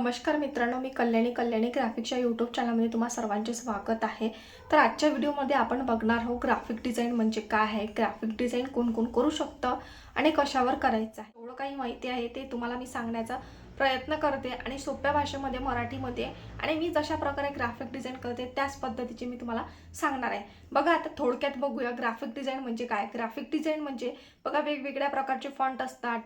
नमस्कार मित्रांनो मी कल्याणी कल्याणी ग्राफिकच्या यूट्यूब चॅनलमध्ये तुम्हा सर्वांचे स्वागत आहे. तर आजच्या व्हिडिओमध्ये आपण बघणार आहोत ग्राफिक डिझाईन म्हणजे काय आहे ग्राफिक डिझाईन कोण कोण करू शकतं आणि कशावर करायचं आहे. एवढं काही माहिती आहे ते तुम्हाला मी सांगण्याचा प्रयत्न करते आणि सोप्या भाषेमध्ये मराठीमध्ये आणि मी जशा प्रकारे ग्राफिक डिझाईन करते त्याच पद्धतीचे मी तुम्हाला सांगणार आहे. बघा आता थोडक्यात बघूया ग्राफिक डिझाईन म्हणजे काय? ग्राफिक डिझाईन म्हणजे बघा वेगवेगळ्या प्रकारचे फॉन्ट असतात.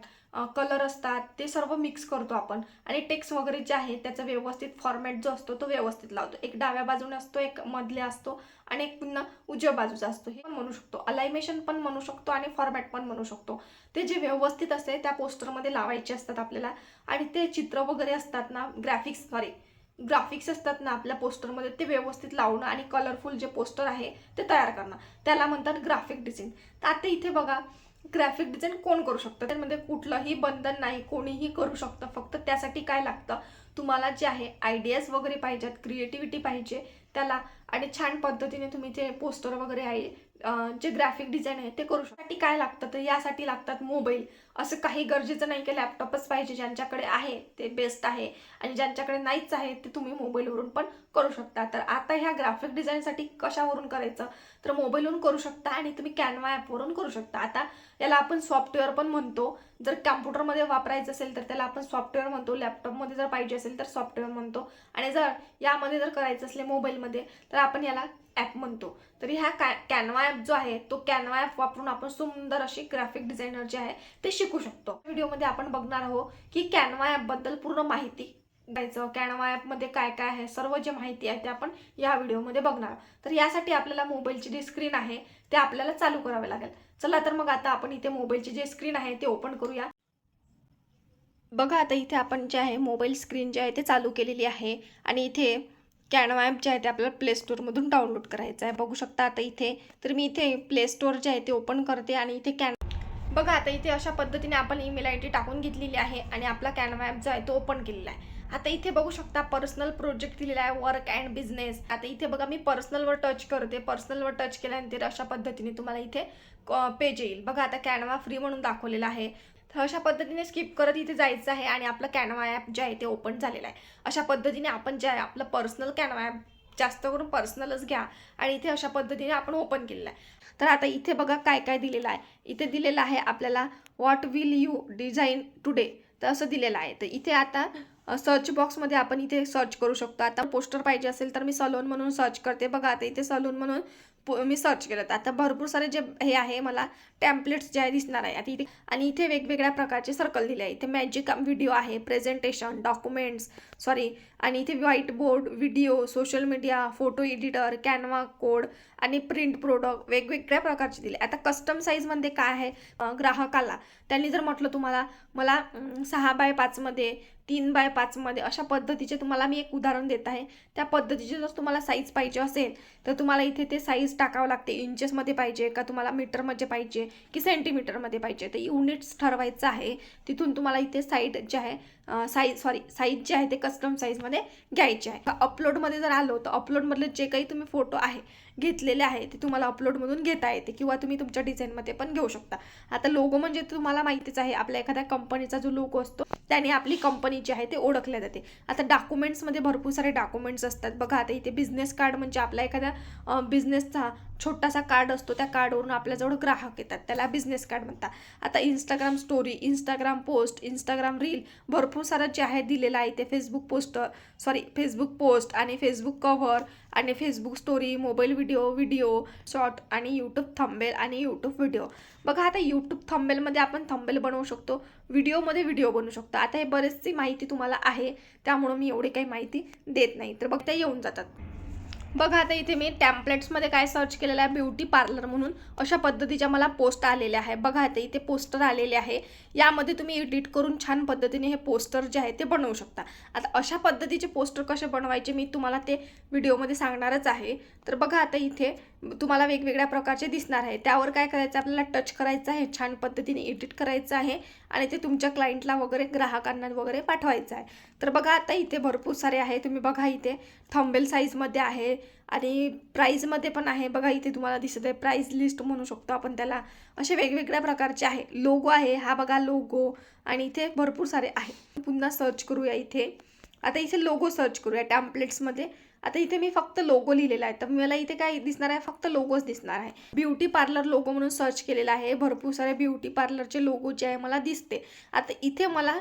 कलर असतात ते सर्व मिक्स करतो आपण. आणि टेक्स्ट वगैरे जे आहे त्याचा व्यवस्थित फॉर्मॅट जो असतो तो व्यवस्थित लावतो. एक डाव्या बाजूने असतो एक मधल्या असतो आणि एक पुन्हा उजव्या बाजूचा असतो. हे पण म्हणू शकतो. अलायमेशन पण म्हणू शकतो आणि फॉर्मॅट पण म्हणू शकतो. ते जे व्यवस्थित असते त्या पोस्टरमध्ये लावायचे असतात आपल्याला. आणि ते चित्र वगैरे असतात ना ग्राफिक्स सॉरी ग्राफिक्स असतात ना आपल्या पोस्टरमध्ये ते व्यवस्थित लावणं आणि कलरफुल जे पोस्टर आहे ते तयार करणं. त्याला म्हणतात ग्राफिक डिझाईन तर आता इथे बघा ग्राफिक डिझाईन कोण करू शकतं? त्यामध्ये कुठलंही बंधन नाही कोणीही करू शकतं. फक्त त्यासाठी काय लागतं? तुम्हाला जे आहे आयडियाज वगैरे पाहिजेत क्रिएटिव्हिटी पाहिजे त्याला आणि छान पद्धतीने तुम्ही जे पोस्टर वगैरे आहे जे ग्राफिक डिझाईन आहे ते करू शकतो. काय लागतं तर यासाठी लागतात मोबाईल असं काही गरजेचं नाही की लॅपटॉपच पाहिजे. ज्यांच्याकडे आहे ते बेस्ट आहे. आणि ज्यांच्याकडे नाहीच आहे ते तुम्ही मोबाईलवरून पण करू शकता. तर आता ह्या ग्राफिक डिझाईनसाठी कशावरून करायचं? तर मोबाईलवरून करू शकता आणि तुम्ही कॅनवा ॲपवरून करू शकता. आता याला आपण सॉफ्टवेअर पण म्हणतो. जर कॅम्प्युटरमध्ये वापरायचं असेल तर त्याला आपण सॉफ्टवेअर म्हणतो. लॅपटॉपमध्ये जर पाहिजे असेल तर सॉफ्टवेअर म्हणतो. आणि जर यामध्ये जर करायचं असले मोबाईलमध्ये तर आपण याला ॲप म्हणतो. तर ह्या कॅ कॅनवा ॲप जो आहे तो कॅनवा ॲप वापरून आपण सुंदर अशी ग्राफिक डिझायनर जे आहे ते शिकू शकतो. व्हिडिओमध्ये आपण बघणार आहोत की कॅनवा ॲपबद्दल पूर्ण माहिती द्यायचं. कॅनवा ॲपमध्ये काय काय आहे सर्व जे माहिती आहे ते आपण या व्हिडिओमध्ये बघणार तर यासाठी आपल्याला मोबाईलची जी स्क्रीन आहे ते आपल्याला चालू करावे लागेल. चला तर मग आता आपण इथे मोबाईलची जे स्क्रीन आहे ते ओपन करूया. बघा आता इथे आपण जे आहे मोबाईल स्क्रीन जे आहे ते चालू केलेली आहे. आणि इथे कॅनवा ॲप जे आहे ते आपल्याला प्ले स्टोअरमधून डाउनलोड करायचं आहे. बघू शकता आता इथे. तर मी इथे प्ले स्टोअर जे आहे ते ओपन करते आणि इथे कॅन बघा आता इथे अशा पद्धतीने आपण ईमेल आय डी टाकून घेतलेली आहे आणि आपला कॅनवा ॲप जो आहे तो ओपन केलेला आहे. आता इथे बघू शकता पर्सनल प्रोजेक्ट दिलेला आहे वर्क अँड बिझनेस आता इथे बघा मी पर्सनलवर टच करते. पर्सनलवर टच केल्यानंतर अशा पद्धतीने तुम्हाला इथे पेज येईल. बघा आता कॅनवा फ्री म्हणून दाखवलेला आहे. तर अशा पद्धतीने स्किप करत इथे जायचं आहे आणि आपलं कॅनवा ॲप जे आहे ते ओपन झालेलं आहे. अशा पद्धतीने आपण जे आहे आपलं पर्सनल कॅनवा ॲप जास्त करून पर्सनलच घ्या आणि इथे अशा पद्धतीने आपण ओपन केलेलं आहे. तर आता इथे बघा काय काय दिलेलं आहे. इथे दिलेलं आहे आपल्याला what will you design today तर असं दिलेलं आहे. तर इथे आता सर्च बॉक्समध्ये आपण इथे सर्च करू शकतो. आता पोस्टर पाहिजे असेल तर मी सलोन म्हणून सर्च करते. बघा आता इथे सलून म्हणून मी सर्च केलं तर आता भरपूर सारे जे हे आहे मला टॅम्पलेट्स जे आहे दिसणार आहे. आता इथे आणि इथे वेगवेगळ्या प्रकारचे सर्कल दिले आहे इथे मॅजिक व्हिडिओ आहे प्रेझेंटेशन डॉक्युमेंट्स सॉरी आणि इथे white board video social media photo editor Canva code आणि प्रिंट प्रोडक्ट वेगवेगळ्या प्रकारचे दिले. आता कस्टम साईजमध्ये काय आहे ग्राहकाला. त्यांनी जर म्हटलं तुम्हाला मला सहा बाय पाचमध्ये तीन बाय पाचमध्ये अशा पद्धतीचे तुम्हाला मी एक उदाहरण देत आहे. त्या पद्धतीचे जर तुम्हाला साईज पाहिजे असेल तर तुम्हाला इथे ते साईज टाकावं लागते. इंचेसमध्ये पाहिजे का तुम्हाला मीटरमध्ये पाहिजे की सेंटीमीटरमध्ये पाहिजे? तर युनिट्स ठरवायचं आहे. तिथून तुम्हाला इथे साईड जे आहे साईज सॉरी साईज जे आहे ते कस्टम साईजमध्ये घ्यायचे आहे. अपलोडमध्ये जर आलो तर अपलोडमधले जे काही तुम्ही फोटो आहे घेतलेले आहे ते तुम्हाला अपलोडमधून घेता येते किंवा तुम्ही तुमच्या डिझाईनमध्ये पण घेऊ शकता. आता लोगो म्हणजे तुम्हाला माहितीच आहे आपल्या एखाद्या कंपनीचा जो लोगो असतो त्याने आपली कंपनी जी आहे ते ओळखल्या जाते. आता डॉक्युमेंट्समध्ये भरपूर सारे डॉक्युमेंट्स असतात. बघा आता इथे बिझनेस कार्ड म्हणजे आपला एखाद्या बिझनेसचा छोटासा कार्ड असतो त्या कार्डवरून आपल्याजवळ ग्राहक येतात. त्याला बिझनेस कार्ड म्हणतात. आता Instagram story Instagram post Instagram reel भरपूर सारं जे आहे दिलेलं आहे ते Facebook poster sorry Facebook post आणि फेसबुक कव्हर आणि Facebook story mobile video video short आणि यूट्यूब थंबेल आणि यूट्यूब व्हिडिओ बघा आता यूट्यूब थंबेलमध्ये आपण थंबेल बनवू शकतो व्हिडिओमध्ये व्हिडिओ बनवू शकतो. आता हे बरेचशी माहिती तुम्हाला आहे त्यामुळं मी एवढी काही माहिती देत नाही. तर बघ त्या येऊन जातात. बघा आता इथे मी टॅम्पलेट्समध्ये काय सर्च केलेलं आहे ब्युटी पार्लर म्हणून. अशा पद्धतीच्या मला पोस्ट आलेल्या आहे बघा आता इथे पोस्टर आलेले आहे. यामध्ये तुम्ही एडिट करून छान पद्धतीने हे पोस्टर जे आहे ते बनवू शकता. आता अशा पद्धतीचे पोस्टर कसे बनवायचे मी तुम्हाला ते व्हिडिओमध्ये सांगणारच आहे. तर बघा आता इथे तुम्हाला वेगवेगळ्या प्रकारचे दिसणार आहे. त्यावर काय करायचं आपल्याला टच करायचं आहे. छान पद्धतीने एडिट करायचं आहे आणि ते तुमच्या क्लायंटला वगैरे ग्राहकांना वगैरे पाठवायचं आहे. तर बघा आता इथे भरपूर सारे आहे. तुम्ही बघा इथे थंबेल साईजमध्ये आहे आणि प्राईजमध्ये पण आहे. बघा इथे तुम्हाला दिसत आहे प्राईज लिस्ट म्हणू शकतो आपण त्याला. असे वेगवेगळ्या प्रकारचे आहे. लोगो आहे. हा बघा लोगो आणि इथे भरपूर सारे आहे. पुन्हा सर्च करूया इथे. आता इथे लोगो सर्च करूया. टॅम्पलेट्समध्ये आता इथे मी फक्त लोगो लिहिलेला आहे. तर मला इथे काय दिसणार आहे? फक्त लोगोच दिसणार आहे. ब्युटी पार्लर लोगो म्हणून सर्च केलेला आहे. भरपूर सारे ब्युटी पार्लरचे लोगो जे आहे मला दिसते. आता इथे मला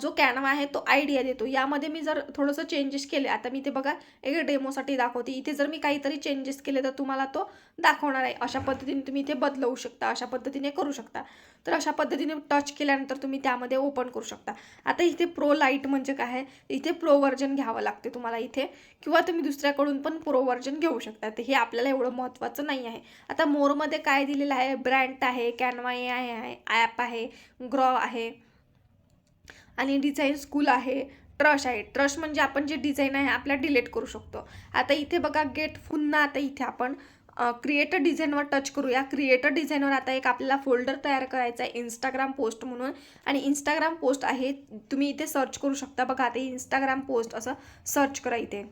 जो कॅनवा आहे तो आयडिया देतो. यामध्ये मी जर थोडंसं चेंजेस केले आता मी ते बघा एक डेमोसाठी दाखवते. इथे जर मी काहीतरी चेंजेस केले तर तुम्हाला तो दाखवणार आहे. अशा पद्धतीने तुम्ही इथे बदलवू शकता अशा पद्धतीने करू शकता. तर अशा पद्धतीने टच केल्यानंतर तुम्ही त्यामध्ये ओपन करू शकता. आता इथे प्रो लाइट म्हणजे काय आहे? इथे प्रो व्हर्जन घ्यावं लागते तुम्हाला इथे. किंवा तुम्ही दुसऱ्याकडून पण प्रो व्हर्जन घेऊ शकता. तर हे आपल्याला एवढं महत्त्वाचं नाही आहे. आता मोरमध्ये काय दिलेलं आहे? ब्रँड आहे कॅनवा ए आहे ॲप आहे ग्रॉ आहे. आणि डिझाईन स्कूल आहे. ट्रश आहे. ट्रश म्हणजे आपण जे डिझाईन आहे आपल्या डिलीट करू शकतो. आता इथे बघा गेट पुन्हा आता इथे आपण क्रिएटर डिझाईनवर टच करूया क्रिएटर डिझाईनवर आता एक आपल्याला फोल्डर तयार करायचा आहे. इंस्टाग्राम पोस्ट म्हणून. आणि इंस्टाग्राम पोस्ट आहे तुम्ही इथे सर्च करू शकता. बघा आता इंस्टाग्राम पोस्ट असं सर्च करा इथे.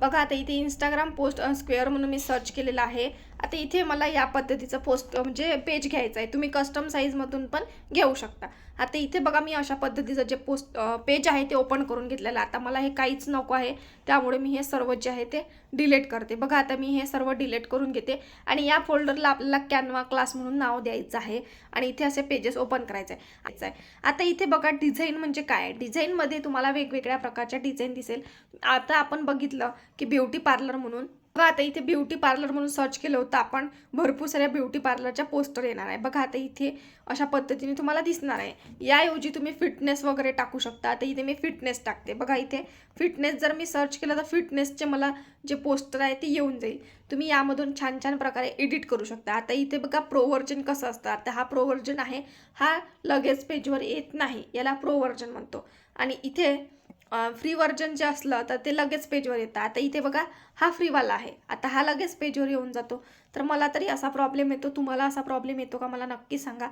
बघा आता इथे इंस्टाग्राम पोस्ट स्क्वेअर म्हणून मी सर्च केलेलं आहे. आता इथे मला या पद्धतीचं पोस्ट म्हणजे पेज घ्यायचं आहे. तुम्ही कस्टम साईजमधून पण घेऊ शकता. आता इथे बघा मी अशा पद्धतीचं जे पोस्ट पेज आहे ते ओपन करून घेतलेलं आता मला हे काहीच नको आहे. त्यामुळे मी हे सर्व जे आहे ते डिलीट करते. बघा आता मी हे सर्व डिलीट करून घेते. आणि या फोल्डरला आपल्याला कॅनवा क्लास म्हणून नाव द्यायचं आहे. आणि इथे असे पेजेस ओपन करायचे आहे. आता इथे बघा डिझाईन म्हणजे काय डिझाईनमध्ये तुम्हाला वेगवेगळ्या प्रकारच्या डिझाईन दिसेल. आता आपण बघितलं की ब्युटी पार्लर म्हणून बघा आता इथे ब्युटी पार्लर म्हणून सर्च केलं होतं आपण भरपूर साऱ्या ब्युटी पार्लरच्या पोस्टर येणार आहे. बघा आता इथे अशा पद्धतीने तुम्हाला दिसणार आहे. याऐवजी तुम्ही फिटनेस वगैरे टाकू शकता. आता इथे मी फिटनेस टाकते. बघा इथे फिटनेस जर मी सर्च केलं तर फिटनेसचे मला जे पोस्टर आहे ते येऊन जाईल. तुम्ही यामधून छान छान प्रकारे एडिट करू शकता. आता इथे बघा प्रोव्हर्जन कसं असतं? आता हा प्रोव्हर्जन आहे. हा लगेच पेजवर येत नाही. याला प्रोव्हर्जन म्हणतो. आणि इथे फ्री व्हर्जन जे असलं तर ते लगेच पेजवर येतं. आता इथे बघा हा फ्रीवाला आहे. आता हा लगेच पेजवर येऊन जातो. तर मला तरी असा प्रॉब्लेम येतो. तुम्हाला असा प्रॉब्लेम येतो का? मला नक्की सांगा.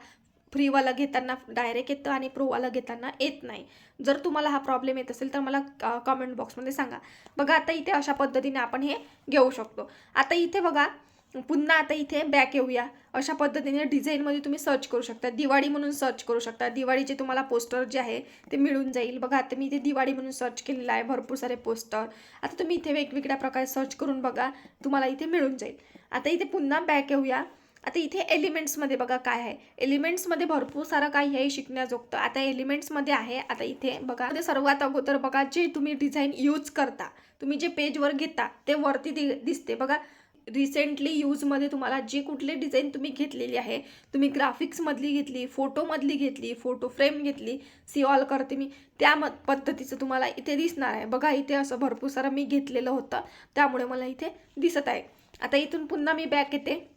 फ्रीवाला घेताना डायरेक्ट येतं आणि प्रोवाला घेताना येत नाही. जर तुम्हाला हा प्रॉब्लेम येत असेल तर मला कमेंट बॉक्समध्ये सांगा. बघा आता इथे अशा पद्धतीने आपण हे घेऊ शकतो. आता इथे बघा पुन्हा आता इथे बॅक येऊया. अशा पद्धतीने डिझाईनमध्ये तुम्ही सर्च करू शकता. दिवाळी म्हणून सर्च करू शकता. दिवाळीचे तुम्हाला पोस्टर जे आहे ते मिळून जाईल. बघा आता मी इथे दिवाळी म्हणून सर्च केलेलं आहे. भरपूर सारे पोस्टर आता तुम्ही इथे वेगवेगळ्या प्रकारे सर्च करून बघा तुम्हाला इथे मिळून जाईल. आता इथे पुन्हा बॅक येऊया. आता इथे एलिमेंट्समध्ये बघा काय आहे. एलिमेंट्समध्ये भरपूर सारं काही आहे शिकण्याजोगतं. आता एलिमेंट्समध्ये आहे. आता इथे बघा ते सर्वात अगोदर बघा जे तुम्ही डिझाईन यूज करता तुम्ही जे पेजवर घेता ते वरती दि दिसते. बघा रिसेंटली यूजमध्ये तुम्हाला जी कुठली डिझाईन तुम्ही घेतलेली आहे तुम्ही ग्राफिक्समधली घेतली फोटोमधली घेतली फोटो फ्रेम घेतली सी ऑल करते मी. त्या म पद्धतीचं तुम्हाला इथे दिसणार आहे. बघा इथे असं भरपूर सारं मी घेतलेलं होतं. त्यामुळे मला इथे दिसत आहे. आता इथून पुन्हा मी बॅक येते.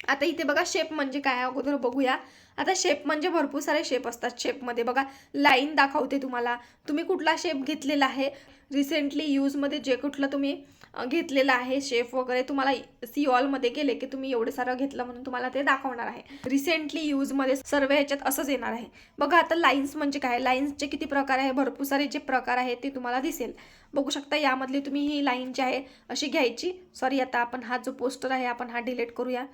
आता इथे बघा शेप म्हणजे काय अगोदर बघूया. आता शेप म्हणजे भरपूर सारे शेप असतात शेपमध्ये बघा लाईन दाखवते तुम्हाला. तुम्ही कुठला शेप घेतलेला आहे? रिसेंटली यूजमध्ये जे कुठलं तुम्ही घेतलेलं आहे शेप वगैरे तुम्हाला सी ऑलमध्ये गेले की तुम्ही एवढं सारं घेतलं म्हणून तुम्हाला ते दाखवणार आहे. रिसेंटली यूजमध्ये सर्व ह्याच्यात असंच येणार आहे. बघा आता लाईन्स म्हणजे काय? लाईन्सचे किती प्रकार आहे? भरपूर सारे जे प्रकार आहेत ते तुम्हाला दिसेल. बघू शकता यामधली तुम्ही ही लाईन जी आहे अशी घ्यायची. सॉरी आता आपण हा जो पोस्टर आहे आपण हा डिलीट करूया.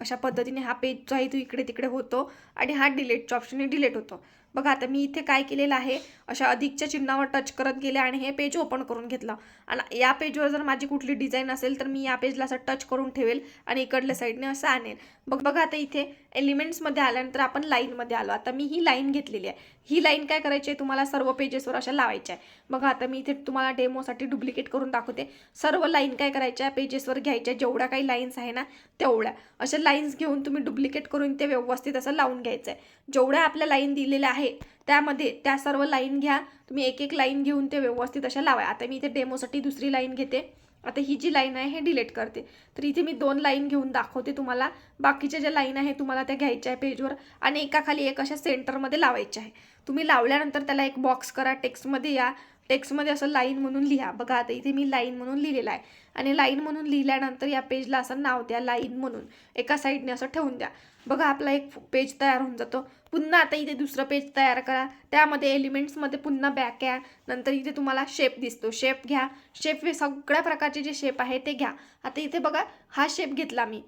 अशा पद्धतीने हा पेज जो आहे तो इकडे तिकडे होतो आणि हा डिलेटच्या ऑप्शनने डिलेट होतो. बघा आता मी इथे काय केलेलं आहे अशा अधिकच्या चिन्हावर टच करत गेले आणि हे पेज ओपन करून घेतलं. आणि या पेजवर जर माझी कुठली डिझाईन असेल तर मी या पेजला असं टच करून ठेवेल आणि इकडल्या साईडने असं आणेल. बघ बघा आता इथे एलिमेंट्समध्ये आल्यानंतर आपण लाईनमध्ये आलो. आता मी ही लाईन घेतलेली आहे. ही लाईन काय करायची आहे? तुम्हाला सर्व पेजेसवर अशा लावायच्या आहे. बघा आता मी इथे तुम्हाला डेमोसाठी डुप्लिकेट करून दाखवते. सर्व लाईन काय करायच्या पेजेसवर घ्यायच्या जेवढ्या काही लाईन्स आहे ना तेवढ्या. अशा लाईन्स घेऊन तुम्ही डुप्लिकेट करून ते व्यवस्थित असं लावून घ्यायचं आहे. जेवढ्या आपल्या लाईन दिलेल्या आहे त्यामध्ये त्या सर्व लाईन घ्या. तुम्ही एक एक लाईन घेऊन ते व्यवस्थित अशा लावा. आता मी इथे डेमोसाठी दुसरी लाईन घेते. आता ही जी लाईन आहे हे डिलीट करते. तर इथे मी दोन लाईन घेऊन दाखवते तुम्हाला. बाकीच्या ज्या लाईन आहे तुम्हाला त्या घ्यायच्या आहे पेजवर आणि एकाखाली एक अशा सेंटरमध्ये लावायच्या आहे. तुम्ही लावल्यानंतर त्याला एक बॉक्स करा टेक्स्टमध्ये या. टेक्स्टमध्ये असं लाईन म्हणून लिहा. बघा आता इथे मी लाईन म्हणून लिहिलेलं आहे. आणि लाईन म्हणून लिहिल्यानंतर या पेजला असं नाव द्या लाईन म्हणून. एका साईडने असं ठेवून द्या. बघा आपला एक पेज तयार होऊन जातो. पुन्हा आता इथे दुसरं पेज तयार करा. त्यामध्ये एलिमेंट्समध्ये पुन्हा बॅक या. नंतर इथे तुम्हाला शेप दिसतो. शेप घ्या. शेप हे सगळ्या प्रकारचे जे शेप आहे ते घ्या. आता इथे बघा हा शेप घेतला मी.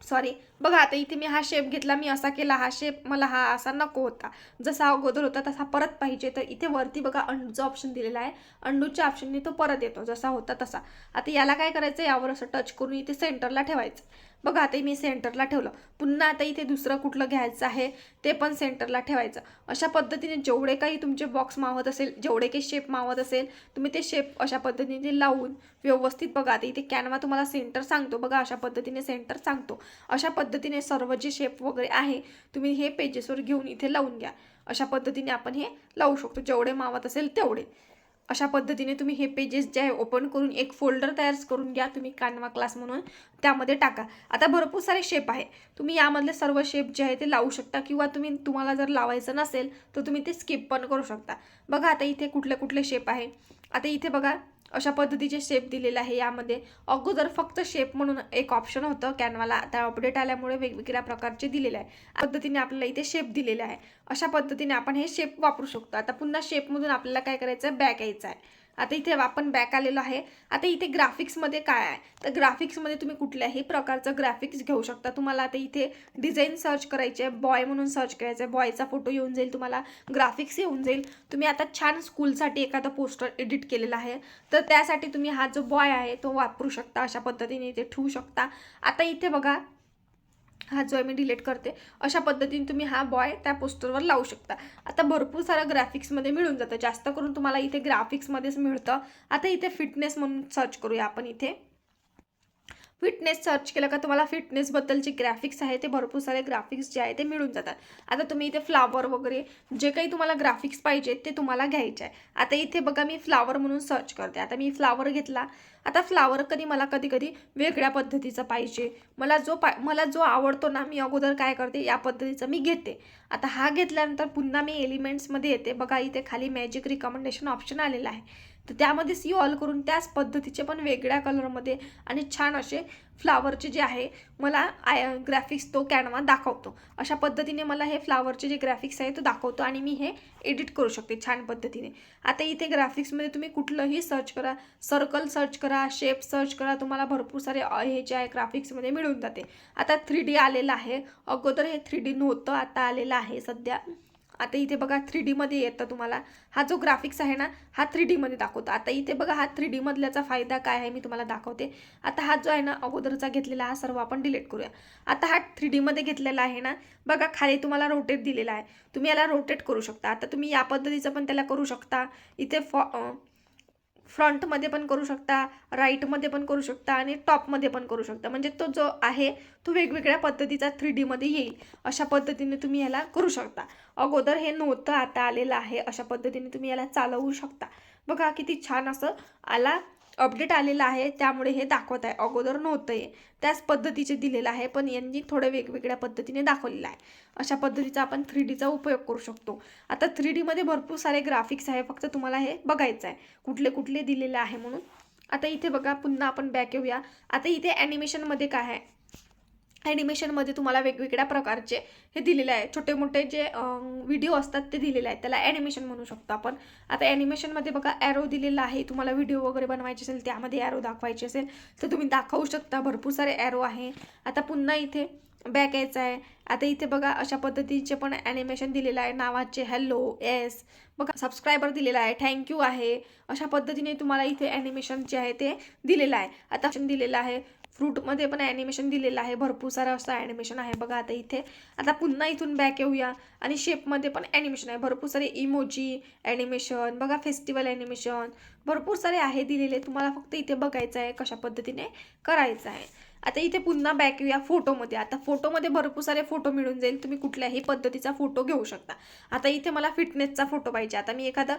सॉरी बघा आता इथे मी हा शेप घेतला मी असा केला हा शेप मला हा असा नको होता. जसा अगोदर होता तसा परत पाहिजे. तर इथे वरती बघा अंडूचा ऑप्शन दिलेला आहे. अंडूच्या ऑप्शनने तो परत येतो जसा होता तसा. आता याला काय करायचं? यावर असं टच करून इथे सेंटरला ठेवायचं. बघा आता मी सेंटरला ठेवलं. पुन्हा आता इथे दुसरं कुठलं घ्यायचं आहे ते पण सेंटरला ठेवायचं. अशा पद्धतीने जेवढे काही तुमचे बॉक्स मावत असेल जेवढे काही शेप मावत असेल तुम्ही ते शेप अशा पद्धतीने लावून व्यवस्थित बघा. आता इथे कॅनवा तुम्हाला सेंटर सांगतो बघा अशा पद्धतीने सेंटर सांगतो. अशा पद्धतीने सर्व जे शेप वगैरे आहे तुम्ही हे पेजेसवर घेऊन इथे लावून घ्या. अशा पद्धतीने आपण हे लावू शकतो. जेवढे मावत असेल तेवढे. अशा पद्धतीने तुम्ही हे पेजेस जे आहे ओपन करून एक फोल्डर तयार करून घ्या. तुम्ही कानवा क्लास म्हणून त्यामध्ये टाका. आता भरपूर सारे शेप आहे. तुम्ही यामधले सर्व शेप जे आहे ते लावू शकता किंवा तुम्ही तुम्हाला जर लावायचं नसेल तर तुम्ही ते स्किप पण करू शकता. बघा आता इथे कुठले कुठले शेप आहे. आता इथे बघा अशा पद्धतीचे शेप दिलेले आहे. यामध्ये अगोदर फक्त शेप म्हणून एक ऑप्शन होतं. कॅनवाला आता अपडेट आल्यामुळे वेगवेगळ्या प्रकारचे दिलेले आहे. पद्धतीने आपल्याला इथे शेप दिलेले आहे. अशा पद्धतीने आपण हे शेप वापरू शकतो. आता पुन्हा शेपमधून आपल्याला काय करायचं आहे बॅक यायचं आहे. आता इथे आपण बॅक आलेलो आहे. आता इथे ग्राफिक्समध्ये काय आहे? तर ग्राफिक्समध्ये तुम्ही कुठल्याही प्रकारचं ग्राफिक्स घेऊ शकता. तुम्हाला आता इथे डिझाईन सर्च करायचे आहे. बॉय म्हणून सर्च करायचं आहे. बॉयचा फोटो येऊन जाईल तुम्हाला ग्राफिक्स येऊन जाईल. तुम्ही आता छान स्कूलसाठी एखादा पोस्टर एडिट केलेला आहे. तर त्यासाठी तुम्ही हा जो बॉय आहे तो वापरू शकता. अशा पद्धतीने इथे ठेवू शकता. आता इथे बघा हा जो आहे मी डिलीट करते अशा पद्धतीने तुम्ही हा बॉय त्या पोस्टरवर लावू शकता. आता भरपूर सारं ग्राफिक्समध्ये मिळून जातं. जास्त करून तुम्हाला इथे ग्राफिक्समध्येच मिळतं. आता इथे फिटनेस म्हणून सर्च करूया आपण इथे. फिटनेस सर्च केलं का तुम्हाला फिटनेसबद्दलचे ग्राफिक्स आहे ते भरपूर सारे ग्राफिक्स जे आहे ते मिळून जातात. आता तुम्ही इथे फ्लावर वगैरे जे काही तुम्हाला ग्राफिक्स पाहिजे ते तुम्हाला घ्यायचे आहे. आता इथे बघा मी फ्लावर म्हणून सर्च करते. आता मी फ्लावर घेतला. आता फ्लावर कधी मला कधी कधी वेगळ्या पद्धतीचं पाहिजे. मला जो पा मला जो आवडतो ना मी अगोदर काय करते या पद्धतीचं मी घेते. आता हा घेतल्यानंतर पुन्हा मी एलिमेंट्समध्ये येते. बघा इथे खाली मॅजिक रिकमेंडेशन ऑप्शन आलेला आहे. तर त्यामध्ये सी ऑल करून त्याच पद्धतीचे पण वेगळ्या कलरमध्ये आणि छान असे फ्लावरचे जे आहे मला आय ग्राफिक्स तो कॅनवा दाखवतो. अशा पद्धतीने मला हे फ्लावरचे जे ग्राफिक्स आहे तो दाखवतो आणि मी हे एडिट करू शकते छान पद्धतीने. आता इथे ग्राफिक्समध्ये तुम्ही कुठलंही सर्च करा सर्कल सर्च करा शेप सर्च करा तुम्हाला भरपूर सारे हे जे आहे ग्राफिक्समध्ये मिळून जाते. आता थ्री डी आलेलं आहे. अगोदर हे थ्री डी नव्हतं आता आलेलं आहे सध्या. आता इथे बघा थ्री डीमध्ये येतं तुम्हाला. हा जो ग्राफिक्स आहे ना हा थ्री डीमध्ये दाखवतो. आता इथे बघा हा थ्री डीमधल्याचा फायदा काय आहे मी तुम्हाला दाखवते. आता हा जो आहे ना अगोदरचा घेतलेला हा सर्व आपण डिलीट करूया. आता हा थ्री डीमध्ये घेतलेला आहे ना बघा खाली तुम्हाला रोटेट दिलेला आहे. तुम्ही याला रोटेट करू शकता. आता तुम्ही या पद्धतीचं पण त्याला करू शकता. इथे फॉ फ्रंटमध्ये पण करू शकता राईटमध्ये पण करू शकता आणि टॉपमध्ये पण करू शकता. म्हणजे तो जो आहे तो वेगवेगळ्या पद्धतीचा थ्री डीमध्ये येईल. अशा पद्धतीने तुम्ही याला करू शकता. अगोदर हे नव्हतं आता आलेलं आहे अशा पद्धतीने तुम्ही याला चालवू शकता. बघा किती छान असं आला अपडेट आलेलं आहे त्यामुळे हे दाखवत आहे. अगोदर नव्हतं आहे त्याच पद्धतीचे दिलेलं आहे पण यांनी थोडं वेगवेगळ्या पद्धतीने दाखवलेलं आहे. अशा पद्धतीचा आपण थ्री डीचा उपयोग करू शकतो. आता थ्री डीमध्ये भरपूर सारे ग्राफिक्स आहे फक्त तुम्हाला हे बघायचं आहे. कुठले कुठले दिलेले आहे म्हणून. आता इथे बघा पुन्हा आपण बॅक येऊया. आता इथे ॲनिमेशनमध्ये काय आहे? ॲनिमेशनमध्ये तुम्हाला वेगवेगळ्या प्रकारचे हे दिलेले आहे. छोटे मोठे जे व्हिडिओ असतात ते दिलेले आहेत. त्याला ॲनिमेशन म्हणू शकतो आपण. आता ॲनिमेशनमध्ये बघा ॲरो दिलेला आहे. तुम्हाला व्हिडिओ वगैरे बनवायचे असेल त्यामध्ये ॲरो दाखवायचे असेल तर तुम्ही दाखवू शकता. भरपूर सारे ॲरो आहे. आता पुन्हा इथे बॅक यायचं आहे. आता इथे बघा अशा पद्धतीचे पण ॲनिमेशन दिलेलं आहे. नावाचे हॅलो एस बघा सबस्क्रायबर दिलेला आहे. थँक्यू आहे. अशा पद्धतीने तुम्हाला इथे ॲनिमेशन जे आहे ते दिलेलं आहे. आता दिलेलं आहे. फ्रूटमध्ये पण ॲनिमेशन दिलेलं आहे. भरपूर सारं असं ॲनिमेशन आहे. बघा आता इथे. आता पुन्हा इथून बॅक येऊया. आणि शेपमध्ये पण ॲनिमेशन आहे. भरपूर सारे इमोजी ॲनिमेशन बघा फेस्टिवल ॲनिमेशन भरपूर सारे आहे दिलेले. तुम्हाला फक्त इथे बघायचं आहे कशा पद्धतीने करायचं आहे. आता इथे पुन्हा बॅक या फोटोमध्ये आता फोटोमध्ये भरपूर सारे फोटो मिळून जाईल. तुम्ही कुठल्याही पद्धतीचा फोटो घेऊ शकता. आता इथे मला फिटनेसचा फोटो पाहिजे. आता मी एखादा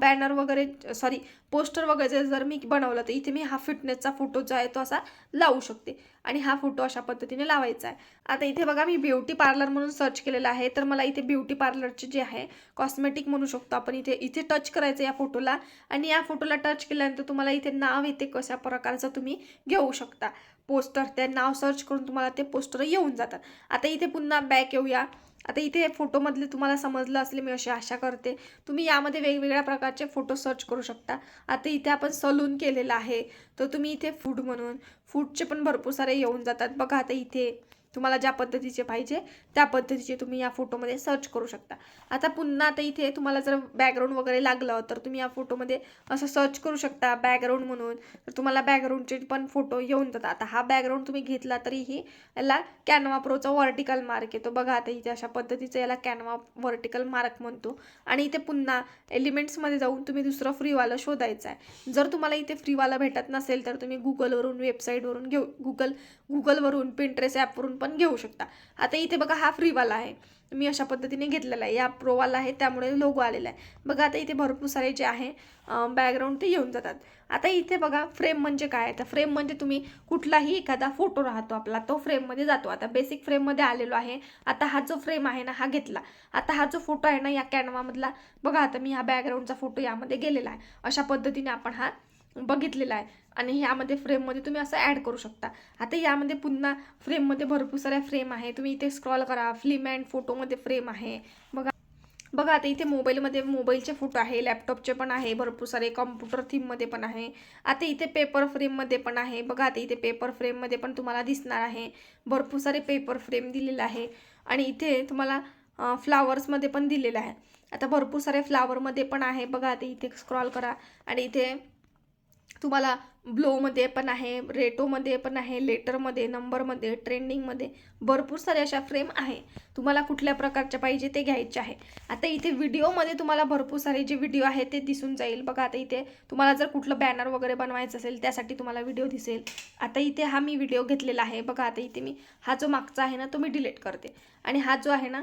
बॅनर वगैरे सॉरी पोस्टर वगैरे जर मी बनवलं तर इथे मी हा फिटनेसचा फोटो जो आहे तो असा लावू शकते. आणि हा फोटो अशा पद्धतीने लावायचा आहे. आता इथे बघा मी ब्युटी पार्लर म्हणून सर्च केलेलं आहे. तर मला इथे ब्युटी पार्लरचे जे आहे कॉस्मेटिक म्हणू शकतो आपण इथे इथे टच करायचं या फोटोला आणि या फोटोला टच केल्यानंतर तुम्हाला इथे नाव येते कशा प्रकारचं तुम्ही घेऊ शकता. पोस्टर ते नाव सर्च करून तुम्हाला ते पोस्टर येऊन जातात. आता इथे पुन्हा बॅक येऊया. आता इथे फोटोमधले तुम्हाला समजलं असले मी अशी आशा करते. तुम्ही यामध्ये वेगवेगळ्या प्रकारचे फोटो सर्च करू शकता. आता इथे आपण सलून केलेलं आहे. तर तुम्ही इथे फूड म्हणून फूडचे पण भरपूर सारे येऊन जातात. बघा आता इथे. तुम्हाला ज्या पद्धतीचे पाहिजे त्या पद्धतीचे तुम्ही या फोटोमध्ये सर्च करू शकता. आता पुन्हा आता इथे तुम्हाला जर बॅकग्राऊंड वगैरे लागलं तर तुम्ही या फोटोमध्ये असं सर्च करू शकता बॅकग्राऊंड म्हणून. तर तुम्हाला बॅकग्राऊंडचे पण फोटो येऊन जातात. आता हा बॅकग्राऊंड तुम्ही घेतला तरीही याला कॅनवा प्रोचा व्हर्टिकल मार्क येतो. बघा आता इथे अशा पद्धतीचं याला कॅनवा व्हर्टिकल मार्क म्हणतो. आणि इथे पुन्हा एलिमेंट्समध्ये जाऊन तुम्ही दुसरं फ्रीवालं शोधायचं आहे. जर तुम्हाला इथे फ्रीवाला भेटत नसेल तर तुम्ही गुगलवरून वेबसाईटवरून घेऊ गुगल गुगलवरून पिंट्रेस ॲपवरून पण घेऊ शकता. आता इथे बघा हा फ्रीवाला आहे. मी अशा पद्धतीने घेतलेला आहे. या प्रोवाला आहे त्यामुळे लोगो आलेला आहे. बघा आता इथे भरपूर सारे जे आहे बॅकग्राऊंड ते येऊन जातात. आता इथे बघा फ्रेम म्हणजे काय? तर फ्रेम म्हणजे तुम्ही कुठलाही एखादा फोटो राहतो आपला तो फ्रेममध्ये जातो. आता बेसिक फ्रेममध्ये आलेलो आहे. आता हा जो फ्रेम आहे ना हा घेतला. आता हा जो फोटो आहे ना या कॅनवामधला बघा आता मी हा बॅकग्राऊंडचा फोटो यामध्ये गेलेला आहे. अशा पद्धतीने आपण हा बघितलेला आहे. आणि ह्यामध्ये फ्रेममध्ये तुम्ही असं ॲड करू शकता. आता यामध्ये पुन्हा फ्रेममध्ये भरपूर साऱ्या फ्रेम आहे. तुम्ही इथे स्क्रॉल करा. फ्लिम अँड फोटोमध्ये फ्रेम आहे. बघा. बघा आता इथे मोबाईलमध्ये मोबाईलचे फोटो आहे. लॅपटॉपचे पण आहे. भरपूर सारे कॉम्प्युटर थीममध्ये पण आहे. आता इथे पेपर फ्रेममध्ये पण आहे. बघा आता इथे पेपर फ्रेममध्ये पण तुम्हाला दिसणार आहे. भरपूर सारे पेपर फ्रेम दिलेलं आहे. आणि इथे तुम्हाला फ्लावर्समध्ये पण दिलेलं आहे. आता भरपूर सारे फ्लावरमध्ये पण आहे. बघा आता इथे स्क्रॉल करा. आणि इथे तुम्हाला ब्लोमध्ये पण आहे रेटोमध्ये पण आहे लेटरमध्ये नंबरमध्ये ट्रेंडिंगमध्ये भरपूर सारे अशा फ्रेम आहे. तुम्हाला कुठल्या प्रकारच्या पाहिजे ते घ्यायचे आहे. आता इथे व्हिडिओमध्ये तुम्हाला भरपूर सारे जे व्हिडिओ आहे ते दिसून जाईल. बघा आता इथे तुम्हाला जर कुठलं बॅनर वगैरे बनवायचं असेल त्यासाठी तुम्हाला व्हिडिओ दिसेल. आता इथे हा मी व्हिडिओ घेतलेला आहे. बघा आता इथे मी हा जो मागचा आहे ना तो मी डिलीट करते. आणि हा जो आहे ना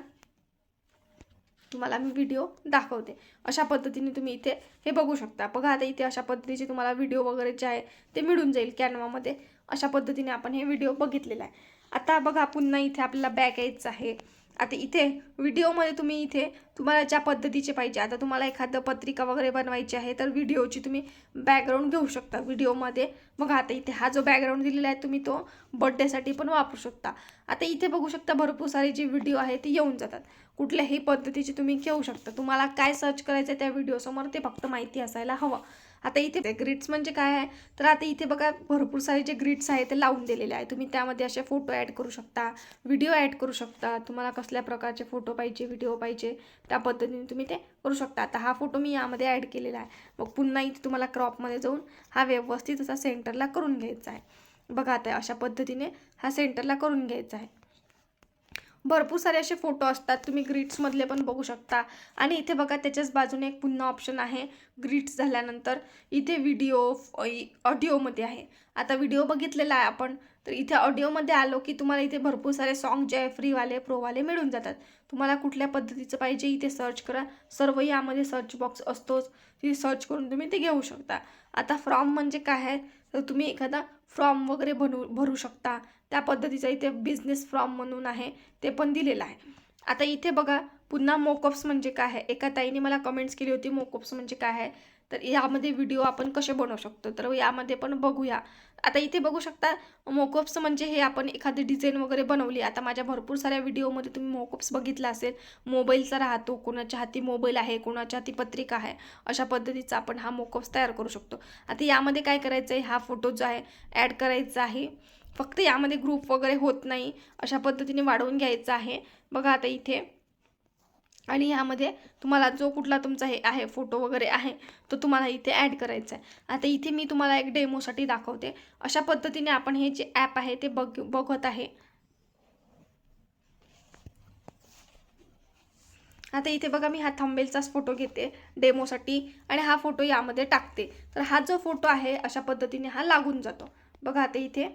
तुम्हाला मी व्हिडिओ दाखवते. अशा पद्धतीने तुम्ही इथे हे बघू शकता. बघा आता इथे अशा पद्धतीचे तुम्हाला व्हिडिओ वगैरे जे आहे ते मिळून जाईल कॅनवामध्ये. अशा पद्धतीने आपण हे व्हिडिओ बघितलेला आहे. आता बघा पुन्हा इथे आपल्याला बॅक यायचं आहे. आता इथे व्हिडिओमध्ये तुम्ही इथे तुम्हाला ज्या पद्धतीचे पाहिजे आता तुम्हाला एखादं पत्रिका वगैरे बनवायची आहे तर व्हिडिओची तुम्ही बॅकग्राऊंड घेऊ शकता व्हिडिओमध्ये. बघा आता इथे हा जो बॅकग्राऊंड दिलेला आहे तुम्ही तो बड्डेसाठी पण वापरू शकता. आता इथे बघू शकता भरपूर सारे जे व्हिडिओ आहे ते येऊन जातात. कुठल्याही पद्धतीचे तुम्ही घेऊ शकता. तुम्हाला काय सर्च करायचं आहे त्या व्हिडिओसमोर ते फक्त माहिती असायला हवं. आता इथे ग्रिड्स म्हणजे काय आहे? तर आता इथे बघा भरपूर सारे जे ग्रिड्स आहे ते लावून दिलेले आहे तुम्ही त्यामध्ये असे फोटो ॲड करू शकता व्हिडिओ ॲड करू शकता. तुम्हाला कसल्या प्रकारचे फोटो पाहिजे व्हिडिओ पाहिजे त्या पद्धतीने तुम्ही ते करू शकता. आता हा फोटो मी यामध्ये ॲड केलेला आहे. मग पुन्हा इथे तुम्हाला क्रॉपमध्ये जाऊन हा व्यवस्थित असा सेंटरला करून घ्यायचा आहे. बघा आता अशा पद्धतीने हा सेंटरला करून घ्यायचा आहे. भरपूर सारे असे फोटो असतात. तुम्ही ग्रीट्समधले पण बघू शकता. आणि इथे बघा त्याच्याच बाजूने एक पुन्हा ऑप्शन आहे ग्रीट्स झाल्यानंतर. इथे व्हिडिओ ऑडिओमध्ये आहे. आता व्हिडिओ बघितलेला आहे आपण तर इथे ऑडिओमध्ये आलो की तुम्हाला इथे भरपूर सारे सॉन्ग जे आहे फ्रीवाले प्रोवाले मिळून जातात. तुम्हाला कुठल्या पद्धतीचं पाहिजे इथे सर्च करा. सर्व यामध्ये सर्च बॉक्स असतोच. तिथे सर्च करून तुम्ही ते घेऊ शकता. आता फ्रॉम म्हणजे काय आहे? तर तुम्ही एखादा फॉर्म वगैरे बनवू भरू शकता. त्या पद्धतीचा इथे बिझनेस फॉर्म म्हणून आहे ते पण दिलेलं आहे. आता इथे बघा पुन्हा मोकअप्स म्हणजे काय आहे? एका ताईने मला कमेंट्स केली होती मोकअप्स म्हणजे काय आहे? तर यामध्ये व्हिडिओ आपण कसे बनवू शकतो? तर यामध्ये पण बघूया. आता इथे बघू शकता मोकअप्स म्हणजे हे आपण एखादी डिझाईन वगैरे बनवली. आता माझ्या भरपूर साऱ्या व्हिडिओमध्ये तुम्ही मोकअप्स बघितला असेल. मोबाईलचा राहतो कोणाच्या हाती मोबाईल आहे कोणाच्या हाती पत्रिका आहे अशा पद्धतीचा आपण हा मोकअप्स तयार करू शकतो. आता यामध्ये काय करायचं आहे हा फोटो जो आहे ॲड करायचा आहे. फक्त यामध्ये ग्रुप वगैरे होत नाही अशा पद्धतीने वाढवून घ्यायचं आहे. बघा आता इथे. आणि ह्यामध्ये तुम्हाला जो कुठला तुमचा हे आहे फोटो वगैरे आहे तो तुम्हाला इथे ॲड करायचा आहे आता इथे मी तुम्हाला एक डेमोसाठी दाखवते. अशा पद्धतीने आपण हे जे ॲप आहे ते बघ बघत आहे. आता इथे बघा मी हा थंबेलचाच फोटो घेते डेमोसाठी आणि हा फोटो यामध्ये टाकते. तर हा जो फोटो आहे अशा पद्धतीने हा लागून जातो. बघा आता इथे.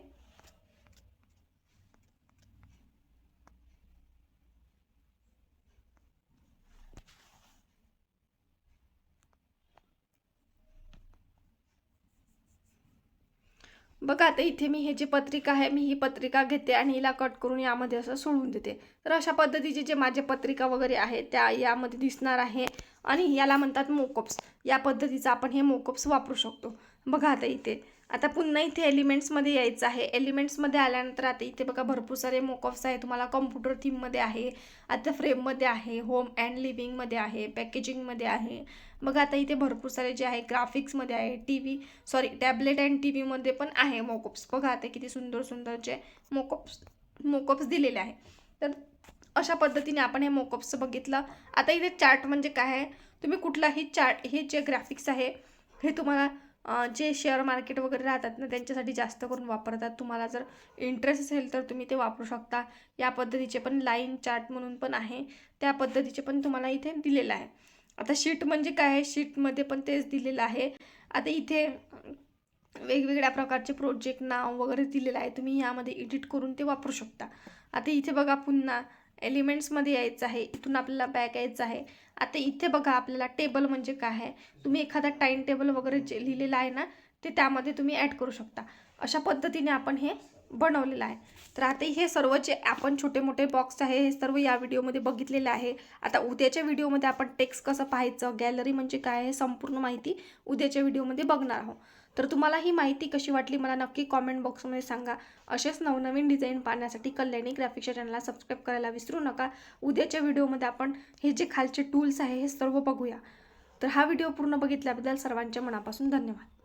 बघा आता इथे मी हे जी पत्रिका आहे मी ही पत्रिका घेते आणि हिला कट करून यामध्ये असं सोडून देते. तर अशा पद्धतीचे जे माझे पत्रिका वगैरे आहे त्या यामध्ये दिसणार आहे. आणि याला म्हणतात मोकप्स. या पद्धतीचं आपण हे मोकप्स वापरू शकतो. बघा आता इथे. आता पुन्हा इथे एलिमेंट्समध्ये यायचं आहे. एलिमेंट्समध्ये आल्यानंतर आता इथे बघा भरपूर सारे मोकअप्स आहे तुम्हाला कम्प्युटर थीममध्ये आहे आता फ्रेममध्ये आहे होम अँड लिव्हिंगमध्ये आहे पॅकेजिंगमध्ये आहे. बघा आता इथे भरपूर सारे जे आहे ग्राफिक्समध्ये आहे T V sorry tablet and T व्हीमध्ये पण आहे मोकअप्स बघा आता किती सुंदर सुंदर जे मोकअप्स दिलेले आहे. तर अशा पद्धतीने आपण हे मोकअप्स बघितलं. आता इथे चार्ट म्हणजे काय आहे? तुम्ही कुठलाही चार्ट हे जे ग्राफिक्स आहे हे तुम्हाला जे शेअर मार्केट वगैरे राहतात ना त्यांच्यासाठी जास्त करून वापरतात. तुम्हाला जर इंटरेस्ट असेल तर तुम्ही ते वापरू शकता. या पद्धतीचे पण लाईन चार्ट म्हणून पण आहे. त्या पद्धतीचे पण तुम्हाला इथे दिलेलं आहे. आता शीट म्हणजे काय आहे? शीटमध्ये पण तेच दिलेलं आहे. आता इथे वेगवेगळ्या प्रकारचे प्रोजेक्ट नाव वगैरे दिलेलं आहे. तुम्ही यामध्ये एडिट करून ते वापरू शकता. आता इथे बघा पुन्हा. एलिमेंट्समध्ये यायचं आहे इथून आपल्याला बॅक यायचं आहे. आता इथे बघा आपल्याला टेबल म्हणजे काय आहे? तुम्ही एखादा टाईम टेबल वगैरे जे लिहिलेलं आहे ना ते त्यामध्ये तुम्ही ॲड करू शकता. अशा पद्धतीने आपण हे बनवलेलं आहे. तर आता हे सर्व जे आपण छोटे मोठे बॉक्स आहे हे सर्व या व्हिडिओमध्ये बघितलेलं आहे. आता उद्याच्या व्हिडिओमध्ये आपण टेक्स्ट कसं पाहायचं गॅलरी म्हणजे काय आहे संपूर्ण माहिती उद्याच्या व्हिडिओमध्ये बघणार आहोत. तर तुम्हाला ही माहिती कशी वाटली मला नक्की कॉमेंट बॉक्समध्ये सांगा. असेच नवनवीन डिझाईन पाहण्यासाठी कल्याणी ग्राफिक्सच्या चॅनलला सबस्क्राईब करायला विसरू नका. उद्याच्या व्हिडिओमध्ये आपण हे जे खालचे टूल्स आहे हे सर्व बघूया. तर हा व्हिडिओ पूर्ण बघितल्याबद्दल सर्वांच्या मनापासून धन्यवाद.